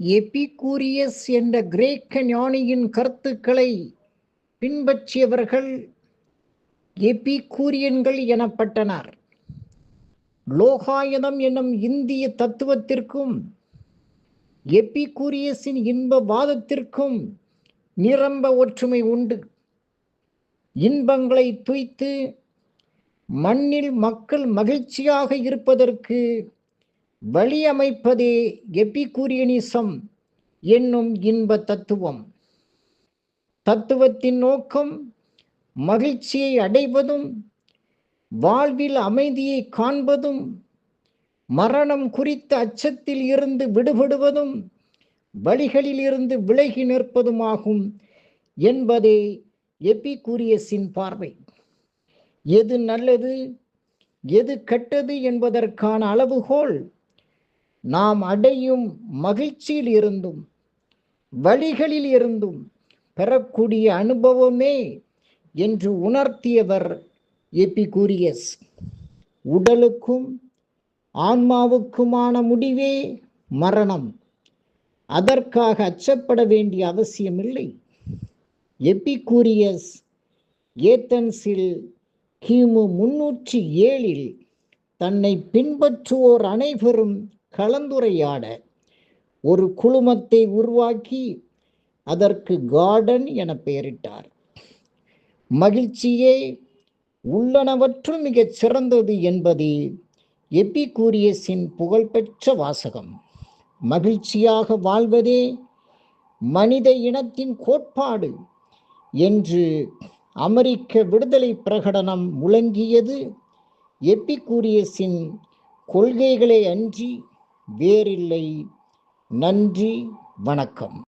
எபிகூரியஸ் என்ற கிரேக்க ஞானியின் கருத்துக்களை பின்பற்றியவர்கள் எபிகூரியன்கள் எனப்பட்டனர். லோகாயதம் என்னும் இந்திய தத்துவத்திற்கும் எபிகூரியஸின் இன்ப வாதத்திற்கும் நிரம்ப ஒற்றுமை உண்டு. இன்பங்களை துய்த்து மண்ணில் மக்கள் மகிழ்ச்சியாக இருப்பதற்கு வழியமைப்பதே எபிகூரியனிசம் என்னும் இன்ப தத்துவம் தத்துவத்தின் நோக்கம் மகிழ்ச்சியை அடைவதும் வாழ்வில் அமைதியை காண்பதும் மரணம் குறித்த அச்சத்தில் இருந்து விடுபடுவதும் வழிகளில் இருந்து விலகி நிற்பதுமாகும் என்பதே எபிகூரியஸின் பார்வை. எது நல்லது எது கெட்டது என்பதற்கான அளவுகோல் நாம் அடையும் மகிழ்ச்சியில் இருந்தும் வழிகளில் இருந்தும் பெறக்கூடிய அனுபவமே என்று உணர்த்தியவர் எபிகூரியஸ் உடலுக்கும் ஆன்மாவுக்குமான முடிவே மரணம். அதற்காக அச்சப்பட வேண்டிய அவசியமில்லை. எபிகூரியஸ் ஏத்தன்ஸில் கிமு முன்னூற்றி ஏழில் தன்னை பின்பற்றுவோர் அனைவரும் கலந்துரையாட ஒரு குழுமத்தை உருவாக்கி அதற்கு கார்டன் என பெயரிட்டார். மகிழ்ச்சியே உள்ளனவற்றுள் மிகச் சிறந்தது என்பது எபிகூரியஸின் புகழ்பெற்ற வாசகம். மகிழ்ச்சியாக வாழ்வதே மனித இனத்தின் கோட்பாடு என்று அமெரிக்க விடுதலை பிரகடனம் முழங்கியது எப்பிகூரியஸின் கொள்கைகளை அன்றி வேறில்லை. நன்றி வணக்கம்.